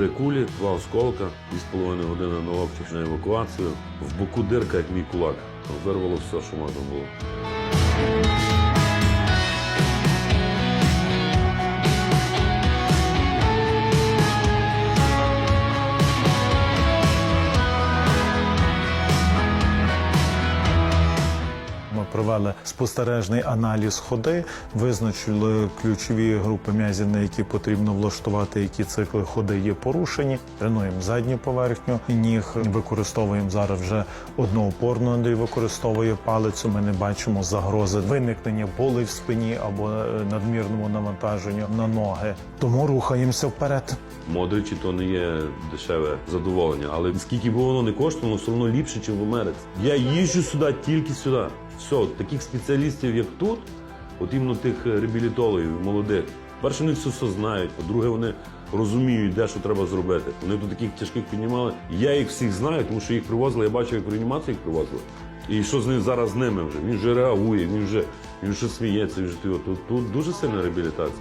ноги, два осколка, 2,5 години на локтях на евакуацію. В боку дирка, як мій кулак. Вирвало все, що можна було. Провели спостережний аналіз ходи, визначили ключові групи м'язів, на які потрібно влаштувати, які цикли ходи є порушені. Тренуємо задню поверхню ніг. Використовуємо зараз вже одноопорну. Андрій використовує палицю. Ми не бачимо загрози виникнення болей в спині або е, надмірному навантаженню на ноги. Тому рухаємося вперед. Модричі то не є дешеве задоволення, але скільки б воно не коштувало, все одно ліпше, ніж в Америці. Я їжджу сюди тільки сюди. Все, таких спеціалістів, як тут, от іменно тих е, реабілітологів молодих. Перше, вони все, все знають. По-друге, вони розуміють, де що треба зробити. Вони до таких тяжких піднімали. Я їх всіх знаю, тому що їх привозили, я бачив, як в реанімацію їх привозили. І що з ним зараз з ними вже? Він вже реагує, він вже він вже сміється, він вже тут. Тут, тут дуже сильна реабілітація.